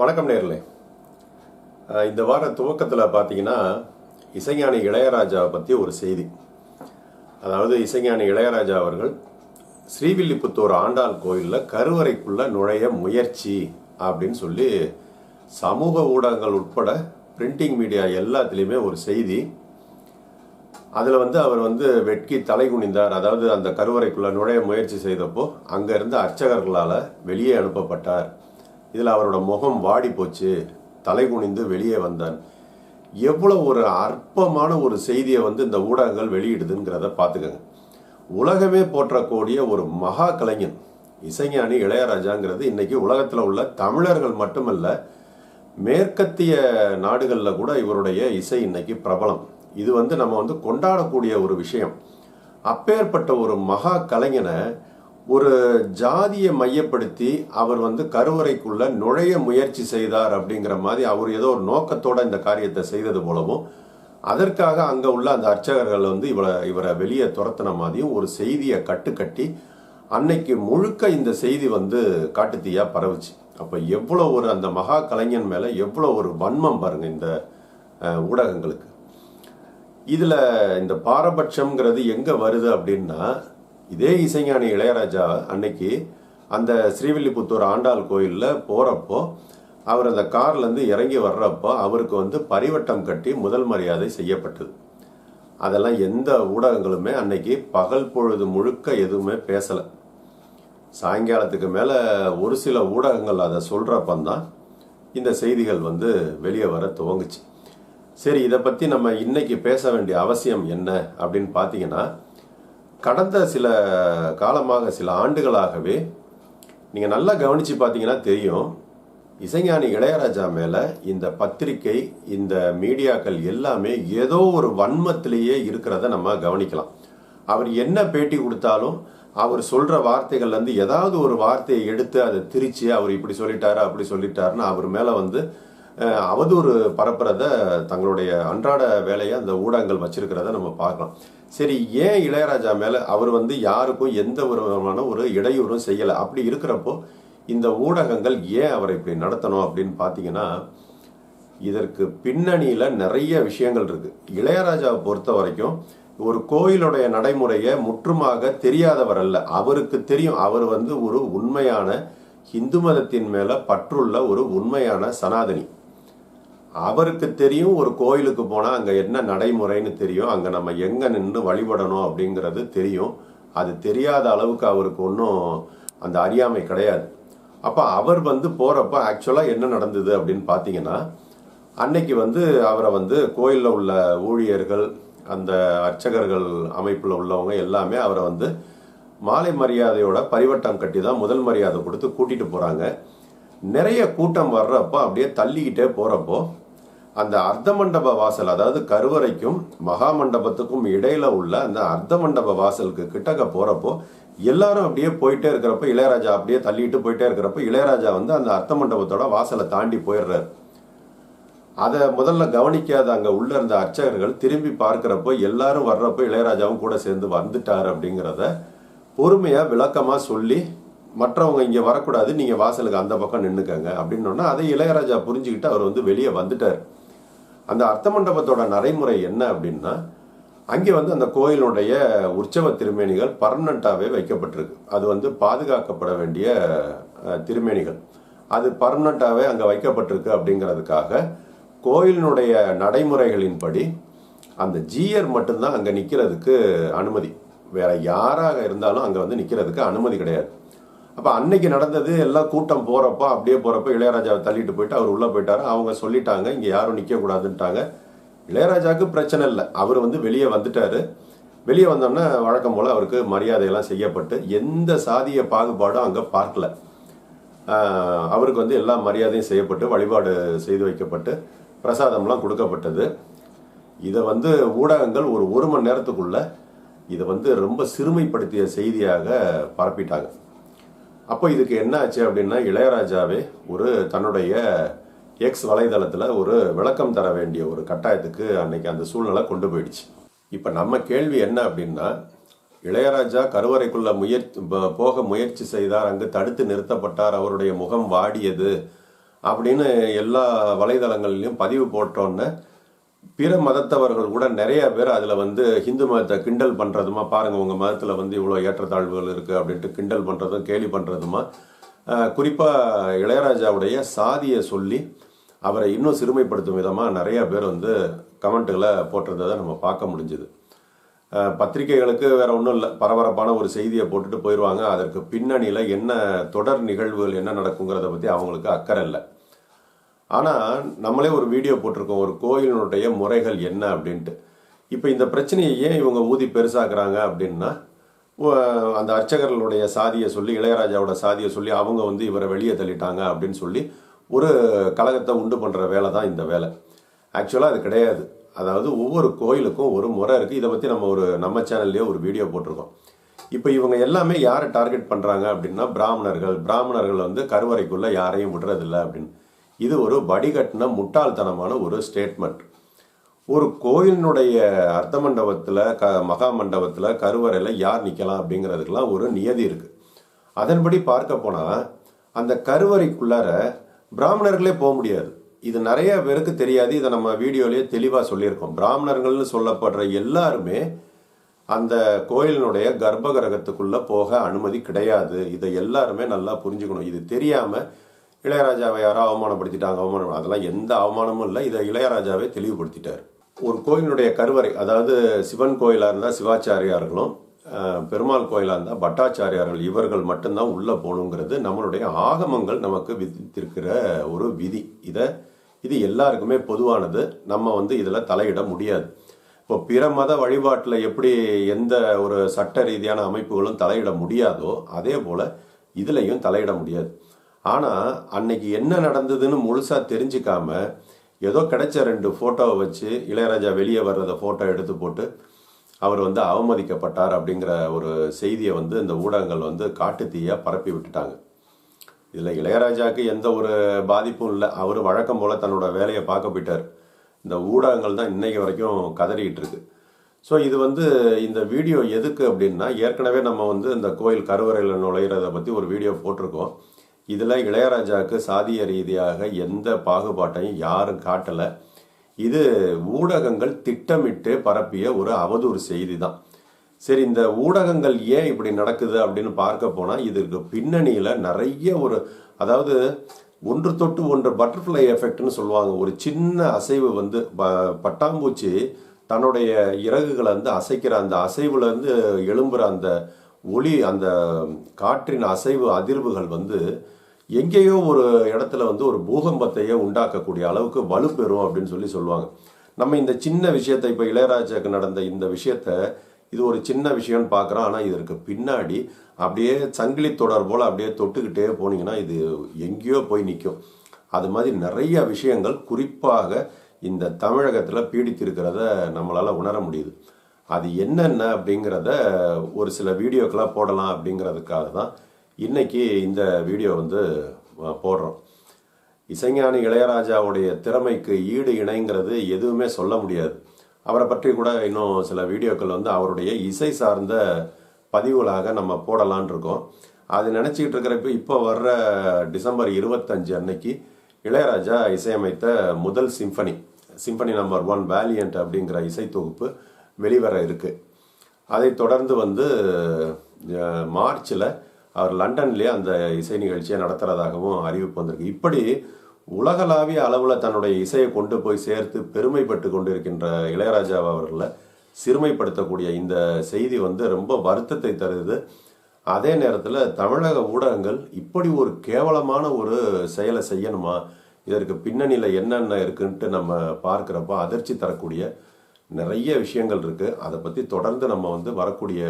வணக்கம் நேர்களே இந்த வார துவக்கத்தில் பார்த்தீங்கன்னா இசைஞானி இளையராஜாவை பற்றி ஒரு செய்தி. அதாவது இசைஞானி இளையராஜா அவர்கள் ஸ்ரீவில்லிபுத்தூர் ஆண்டாள் கோயிலில் கருவறைக்குள்ள நுழைய முயற்சி அப்படின்னு சொல்லி சமூக ஊடகங்கள் உட்பட பிரிண்டிங் மீடியா எல்லாத்துலேயுமே ஒரு செய்தி. அதில் வந்து அவர் வந்து வெட்கி தலை குனிந்தார். அதாவது அந்த கருவறைக்குள்ளே நுழைய முயற்சி செய்தப்போ அங்கே இருந்த அர்ச்சகர்களால் வெளியே அனுப்பப்பட்டார். இதில் அவரோட முகம் வாடி போச்சு. தலை குனிந்து வெளியே வந்தான். எவ்வளோ ஒரு அற்பமான ஒரு செய்தியை வந்து இந்த ஊடகங்கள் வெளியிடுதுங்கிறத பார்த்துக்கங்க. உலகமே போற்றக்கூடிய ஒரு மகா கலைஞன் இசைஞானி இளையராஜாங்கிறது இன்னைக்கு உலகத்தில் உள்ள தமிழர்கள் மட்டுமல்ல மேற்கத்திய நாடுகளில் கூட இவருடைய இசை இன்னைக்கு பிரபலம். இது வந்து நம்ம வந்து கொண்டாடக்கூடிய ஒரு விஷயம். அப்பேற்பட்ட ஒரு மகா கலைஞனை ஒரு ஜாதியை மையப்படுத்தி அவர் வந்து கருவறைக்குள்ள நுழைய முயற்சி செய்தார் அப்படிங்கிற மாதிரி அவர் ஏதோ ஒரு நோக்கத்தோட இந்த காரியத்தை செய்தது போலவும் அதற்காக அங்க உள்ள அந்த அர்ச்சகர்கள் வந்து இவரை இவரை வெளியே துரத்தின மாதிரியும் ஒரு செய்தியை கட்டுக்கட்டி அன்னைக்கு முழுக்க இந்த செய்தி வந்து காட்டுத்தீயா பரவுச்சு. அப்ப எவ்வளோ ஒரு அந்த மகா கலைஞன் மேல எவ்வளோ ஒரு வன்மம் பாருங்க இந்த ஊடகங்களுக்கு. இதுல இந்த பாரபட்சம்ங்கிறது எங்க வருது அப்படின்னா இதே இசைஞானி இளையராஜா அன்னைக்கு அந்த ஸ்ரீவில்லிபுத்தூர் ஆண்டாள் கோயிலில் போகிறப்போ அவர் அந்த கார்லேருந்து இறங்கி வர்றப்போ அவருக்கு வந்து பரிவட்டம் கட்டி முதல் மரியாதை செய்யப்பட்டது. அதெல்லாம் எந்த ஊடகங்களுமே அன்னைக்கு பகல் பொழுது முழுக்க எதுவுமே பேசலை. சாயங்காலத்துக்கு மேலே ஒரு சில ஊடகங்கள் அதை சொல்றப்பந்தான் இந்த செய்திகள் வந்து வெளியே வர துவங்குச்சு. சரி இதை பற்றி நம்ம இன்னைக்கு பேச வேண்டிய அவசியம் என்ன அப்படின்னு பார்த்தீங்கன்னா கடந்த சில காலமாக சில ஆண்டுகளாகவே நீங்கள் நல்லா கவனிச்சு பார்த்தீங்கன்னா தெரியும் இசைஞானி இளையராஜா மேலே இந்த பத்திரிகை இந்த மீடியாக்கள் எல்லாமே ஏதோ ஒரு வன்மத்திலேயே இருக்கிறத நம்ம கவனிக்கலாம். அவர் என்ன பேட்டி கொடுத்தாலும் அவர் சொல்கிற வார்த்தைகள்லேருந்து ஏதாவது ஒரு வார்த்தையை எடுத்து அதை திரிச்சு அவர் இப்படி சொல்லிட்டாரு அப்படி சொல்லிட்டாருன்னு அவர் மேலே வந்து அவதூறு பரப்புறத தங்களுடைய அன்றாட வேலையை அந்த ஊடகங்கள் வச்சிருக்கிறத நம்ம பார்க்கலாம். சரி ஏன் இளையராஜா மேலே அவர் வந்து யாருக்கும் எந்த ஒரு விதமான ஒரு இடையூறும் செய்யலை? அப்படி இருக்கிறப்போ இந்த ஊடகங்கள் ஏன் அவரை இப்படி நடத்தணும் அப்படின்னு பார்த்தீங்கன்னா இதற்கு பின்னணியில் நிறைய விஷயங்கள் இருக்கு. இளையராஜாவை பொறுத்த வரைக்கும் ஒரு கோயிலுடைய நடைமுறையை முற்றுமாக தெரியாதவர் அல்ல. அவருக்கு தெரியும் அவர் வந்து ஒரு உண்மையான இந்து மதத்தின் மேலே பற்றுள்ள ஒரு உண்மையான சனாதனி. அவருக்கு தெரியும் ஒரு கோயிலுக்கு போனால் அங்கே என்ன நடைமுறைன்னு தெரியும். அங்கே நம்ம எங்கே நின்று வழிபடணும் அப்படிங்கிறது தெரியும். அது தெரியாத அளவுக்கு அவருக்கு ஒன்றும் அந்த அறியாமை கிடையாது. அப்போ அவர் வந்து போகிறப்ப ஆக்சுவலாக என்ன நடந்தது அப்படின்னு பார்த்தீங்கன்னா அன்னைக்கு வந்து அவரை வந்து கோயிலில் உள்ள ஊழியர்கள் அந்த அர்ச்சகர்கள் அமைப்பில் உள்ளவங்க எல்லாமே அவரை வந்து மாலை மரியாதையோட பரிவட்டம் கட்டி தான் முதல் மரியாதை கொடுத்து கூட்டிகிட்டு போகிறாங்க நிறைய கூட்டம் வர்றப்போ அப்படியே தள்ளிக்கிட்டே போகிறப்போ அந்த அர்த்த மண்டப வாசல் அதாவது கருவறைக்கும் மகா மண்டபத்துக்கும் இடையில உள்ள அந்த அர்த்த மண்டப வாசலுக்கு கிட்டக்க போறப்போ எல்லாரும் அப்படியே போயிட்டே இருக்கிறப்ப இளையராஜா அப்படியே தள்ளிட்டு போயிட்டே இருக்கிறப்ப இளையராஜா வந்து அந்த அர்த்த மண்டபத்தோட வாசலை தாண்டி போயிடுறாரு. அதை முதல்ல கவனிக்காத அங்க உள்ள இருந்த அர்ச்சகர்கள் திரும்பி பார்க்கிறப்போ எல்லாரும் வர்றப்போ இளையராஜாவும் கூட சேர்ந்து வந்துட்டார் அப்படிங்கிறத பொறுமையா விளக்கமா சொல்லி மற்றவங்க இங்க வரக்கூடாது நீங்க வாசலுக்கு அந்த பக்கம் நின்னுக்கங்க. அப்படின்னோன்னா அதை இளையராஜா புரிஞ்சுக்கிட்டு அவர் வந்து வெளியே வந்துட்டார். அந்த அர்த்த மண்டபத்தோட நடைமுறை என்ன அப்படின்னா அங்கே வந்து அந்த கோயிலுடைய உற்சவ திருமேனிகள் பர்மனண்ட்டாகவே வைக்கப்பட்டிருக்கு. அது வந்து பாதுகாக்கப்பட வேண்டிய திருமேனிகள். அது பர்மனண்ட்டாகவே அங்கே வைக்கப்பட்டிருக்கு அப்படிங்கிறதுக்காக கோயிலினுடைய நடைமுறைகளின்படி அந்த ஜீயர் மட்டும்தான் அங்கே நிற்கிறதுக்கு அனுமதி. வேற யாராக இருந்தாலும் அங்கே வந்து நிற்கிறதுக்கு அனுமதி கிடையாது. அப்போ அன்னைக்கு நடந்தது எல்லாம் கூட்டம் போகிறப்போ அப்படியே போகிறப்போ இளையராஜாவை தள்ளிட்டு போயிட்டு அவர் உள்ளே போயிட்டாரு. அவங்க சொல்லிட்டாங்க இங்கே யாரும் நிற்கக்கூடாதுன்ட்டாங்க இளையராஜாவுக்கு பிரச்சனை இல்லை. அவர் வந்து வெளியே வந்துட்டார். வெளியே வந்தோன்னே வழக்கம் போல் அவருக்கு மரியாதையெல்லாம் செய்யப்பட்டு எந்த சாதிய பாகுபாடும் அங்கே பார்க்கல. அவருக்கு வந்து எல்லா மரியாதையும் செய்யப்பட்டு வழிபாடு செய்து வைக்கப்பட்டு பிரசாதம்லாம் கொடுக்கப்பட்டது. இதை வந்து ஊடகங்கள் ஒரு ஒரு மணி நேரத்துக்குள்ள இதை வந்து ரொம்ப சிறுமைப்படுத்திய செய்தியாக பரப்பிட்டாங்க. அப்போ இதுக்கு என்ன ஆச்சு அப்படின்னா இளையராஜாவே ஒரு தன்னுடைய எக்ஸ் வலைதளத்தில் ஒரு விளக்கம் தர வேண்டிய ஒரு கட்டாயத்துக்கு அன்னைக்கு அந்த சூழ்நிலை கொண்டு போயிடுச்சு. இப்போ நம்ம கேள்வி என்ன அப்படின்னா இளையராஜா கருவறைக்குள்ளே முயற்சி போக முயற்சி செய்தார் அங்கு தடுத்து நிறுத்தப்பட்டார் அவருடைய முகம் வாடியது அப்படின்னு எல்லா வலைதளங்கள்லையும் பதிவு போட்டோன்னே பிற மதத்தவர்கள் கூட நிறைய பேர் அதில் வந்து ஹிந்து மதத்தை கிண்டல் பண்ணுறதுமா பாருங்கள் உங்கள் மதத்தில் வந்து இவ்வளோ ஏற்றத்தாழ்வுகள் இருக்குது அப்படின்ட்டு கிண்டல் பண்ணுறதும் கேலி பண்ணுறதுமா குறிப்பாக இளையராஜாவுடைய சாதியை சொல்லி அவரை இன்னும் சிறுமைப்படுத்தும் விதமாக நிறைய பேர் வந்து கமெண்ட்டுகளை போட்டிருந்ததை நம்ம பார்க்க முடிஞ்சுது. பத்திரிகைகளுக்கு வேறு ஒன்றும் இல்லை. பரபரப்பான ஒரு செய்தியை போட்டுட்டு போயிடுவாங்க அதற்கு பின்னணியில் என்ன தொடர் நிகழ்வுகள் என்ன நடக்குங்கிறத பற்றி அவங்களுக்கு அக்கறை இல்லை. ஆனால் நம்மளே ஒரு வீடியோ போட்டிருக்கோம் ஒரு கோயிலினுடைய முறைகள் என்ன அப்படின்ட்டு. இப்போ இந்த பிரச்சனையை ஏன் இவங்க ஊதி பெருசாக்குறாங்க அப்படின்னா அந்த அர்ச்சகர்களுடைய சாதியை சொல்லி இளையராஜாவோட சாதியை சொல்லி அவங்க வந்து இவரை வெளியே தள்ளிட்டாங்க அப்படின்னு சொல்லி ஒரு கழகத்தை உண்டு பண்ணுற வேலை தான் இந்த வேலை. ஆக்சுவலாக அது கிடையாது. அதாவது ஒவ்வொரு கோயிலுக்கும் ஒரு முறை இருக்குது இதை பற்றி நம்ம ஒரு நம்ம சேனல்லையே ஒரு வீடியோ போட்டிருக்கோம். இப்போ இவங்க எல்லாமே யாரை டார்கெட் பண்ணுறாங்க அப்படின்னா பிராமணர்கள். பிராமணர்கள் வந்து கருவறைக்குள்ளே யாரையும் விடுறதில்ல அப்படின்னு. இது ஒரு வடிகட்டின முட்டாள்தனமான ஒரு ஸ்டேட்மெண்ட் ஒரு கோயிலினுடைய அர்த்த மண்டபத்தில் க மகா மண்டபத்தில் கருவறையில் யார் நிற்கலாம் அப்படிங்கிறதுக்கெல்லாம் ஒரு நியதி இருக்குது அதன்படி பார்க்க போனால் அந்த கருவறைக்குள்ளார பிராமணர்களே போக முடியாது. இது நிறைய பேருக்கு தெரியாது. இதை நம்ம வீடியோலேயே தெளிவாக சொல்லியிருக்கோம். பிராமணர்கள்னு சொல்லப்படுற எல்லாருமே அந்த கோயிலினுடைய கர்ப்பகிரகத்துக்குள்ளே போக அனுமதி கிடையாது. இதை எல்லாருமே நல்லா புரிஞ்சுக்கணும். இது தெரியாமல் இளையராஜாவை யாரோ அவமானப்படுத்திட்டாங்க அவமானம் அதெல்லாம் எந்த அவமானமும் இல்லை. இதை இளையராஜாவே தெளிவுபடுத்திட்டார். ஒரு கோயிலினுடைய கருவறை அதாவது சிவன் கோயிலாக இருந்தால் சிவாச்சாரியார்களும் பெருமாள் கோயிலாக இருந்தால் பட்டாச்சாரியார்கள் இவர்கள் மட்டும்தான் உள்ளே போகணுங்கிறது நம்மளுடைய ஆகமங்கள் நமக்கு விதித்திருக்கிற ஒரு விதி. இதை இது எல்லாருக்குமே பொதுவானது. நம்ம வந்து இதில் தலையிட முடியாது. இப்போ பிற மத வழிபாட்டில் எப்படி எந்த ஒரு சட்ட ரீதியான அமைப்புகளும் தலையிட முடியாதோ அதே போல் இதுலேயும் தலையிட முடியாது. ஆனால் அன்னைக்கு என்ன நடந்ததுன்னு முழுசாக தெரிஞ்சிக்காம ஏதோ கிடைச்ச ரெண்டு ஃபோட்டோவை வச்சு இளையராஜா வெளியே வர்றத ஃபோட்டோ எடுத்து போட்டு அவர் வந்து அவமதிக்கப்பட்டார் அப்படிங்கிற ஒரு செய்தியை வந்து இந்த ஊடகங்கள் வந்து காட்டுத்தீயா பரப்பி விட்டுட்டாங்க. இதில் இளையராஜாவுக்கு எந்த ஒரு பாதிப்பும் இல்லை. அவர் வழக்கம் போல் தன்னோட வேலையை பார்க்க போயிட்டார். இந்த ஊடகங்கள் தான் இன்றைக்கு வரைக்கும் கதறிக்கிட்டு இருக்கு. ஸோ இது வந்து இந்த வீடியோ எதுக்கு அப்படின்னா ஏற்கனவே நம்ம வந்து இந்த கோயில் கருவறையில் நுழையிறத பற்றி ஒரு வீடியோ போட்டிருக்கோம். இதில் இளையராஜாவுக்கு சாதிய ரீதியாக எந்த பாகுபாட்டையும் யாரும் காட்டலை. இது ஊடகங்கள் திட்டமிட்டு பரப்பிய ஒரு அவதூறு செய்தி தான் சரி இந்த ஊடகங்கள் ஏன் இப்படி நடக்குது அப்படின்னு பார்க்க போனால் இதற்கு பின்னணியில் நிறைய ஒரு அதாவது ஒன்று தொட்டு ஒன்று பட்டர்ஃப்ளை எஃபெக்ட்னு சொல்லுவாங்க. ஒரு சின்ன அசைவு வந்து ப- பட்டாம்பூச்சி தன்னுடைய இறகுகளை வந்து அசைக்கிற அந்த அசைவுலேருந்து எழும்புகிற எழும்புற அந்த ஒளி அந்த காற்றின் அசைவு அதிர்வுகள் வந்து எங்கேயோ ஒரு இடத்துல வந்து ஒரு பூகம்பத்தையே உண்டாக்கக்கூடிய அளவுக்கு வலுப்பெறும் அப்படின்னு சொல்லி சொல்லுவாங்க. நம்ம இந்த சின்ன விஷயத்தை இப்போ இளையராஜாக்கு நடந்த இந்த விஷயத்த இது ஒரு சின்ன விஷயம்னு பார்க்குறோம் ஆனால் இதற்கு பின்னாடி அப்படியே சங்கிலி தொடர் போல் அப்படியே தொட்டுக்கிட்டே போனீங்கன்னா இது எங்கேயோ போய் நிற்கும் அது மாதிரி நிறைய விஷயங்கள் குறிப்பாக இந்த தமிழகத்தில் பீடித்திருக்கிறத நம்மளால் உணர முடியுது. அது என்னென்ன அப்படிங்கிறத ஒரு சில வீடியோக்கெலாம் போடலாம் அப்படிங்கிறதுக்காக தான் இன்னைக்கு இந்த வீடியோ வந்து போடுறோம். இசைஞானி இளையராஜாவுடைய திறமைக்கு ஈடு இணைங்கிறது எதுவுமே சொல்ல முடியாது. அவரை பற்றி கூட இன்னும் சில வீடியோக்கள் வந்து அவருடைய இசை சார்ந்த பதிவுகளாக நம்ம போடலான் இருக்கோம். அது நினச்சிக்கிட்டு இருக்கிறப்ப இப்போ வர்ற டிசம்பர் இருபத்தஞ்சு அன்னைக்கு இளையராஜா இசையமைத்த முதல் symphony. Symphony number one valiant அப்படிங்கிற இசை தொகுப்பு வெளிவர இருக்குது அதைத் தொடர்ந்து வந்து மார்ச்சில் அவர் லண்டன்லேயே அந்த இசை நிகழ்ச்சியை நடத்துறதாகவும் அறிவிப்பு வந்திருக்கு. இப்படி உலகளாவிய அளவில் தன்னுடைய இசையை கொண்டு போய் சேர்த்து பெருமைப்பட்டு கொண்டிருக்கின்ற இளையராஜா அவர்களை சிறுமைப்படுத்தக்கூடிய இந்த செய்தி வந்து ரொம்ப வருத்தத்தை தருது. அதே நேரத்தில் தமிழக ஊடகங்கள் இப்படி ஒரு கேவலமான ஒரு செயலை செய்யணுமா? இதற்கு பின்னணியில் என்னென்ன இருக்குன்ட்டு நம்ம பார்க்குறப்ப அதிர்ச்சி தரக்கூடிய நிறைய விஷயங்கள் இருக்குது அதை பற்றி தொடர்ந்து நம்ம வந்து வரக்கூடிய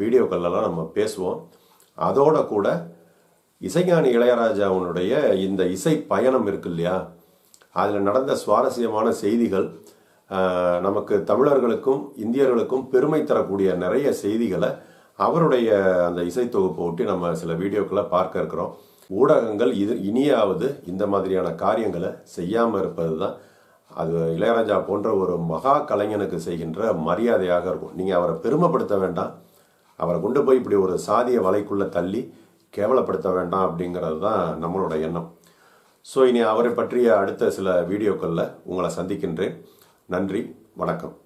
வீடியோக்கள்லாம் நம்ம பேசுவோம். அதோட கூட இசைஞானி இளையராஜாவுடைய இந்த இசை பயணம் இருக்கு இல்லையா? அதில் நடந்த சுவாரஸ்யமான செய்திகள் நமக்கு தமிழர்களுக்கும் இந்தியர்களுக்கும் பெருமை தரக்கூடிய நிறைய செய்திகளை அவருடைய அந்த இசை தொகுப்பை ஒட்டி நம்ம சில வீடியோக்களை பார்க்க இருக்கிறோம். ஊடகங்கள் இது இனியாவது இந்த மாதிரியான காரியங்களை செய்யாமல் இருப்பது தான் அது இளையராஜா போன்ற ஒரு மகா கலைஞனுக்கு செய்கின்ற மரியாதையாக இருக்கும். நீங்கள் அவரை பெருமைப்படுத்த வேண்டாம். அவரை கொண்டு போய் இப்படி ஒரு சாதிய வலைக்குள்ளே தள்ளி கேவலப்படுத்த வேண்டாம் அப்படிங்கிறது தான் நம்மளோட எண்ணம். ஸோ இனி அவரை பற்றிய அடுத்த சில வீடியோக்களில் உங்களை சந்திக்கின்றேன். நன்றி வணக்கம்.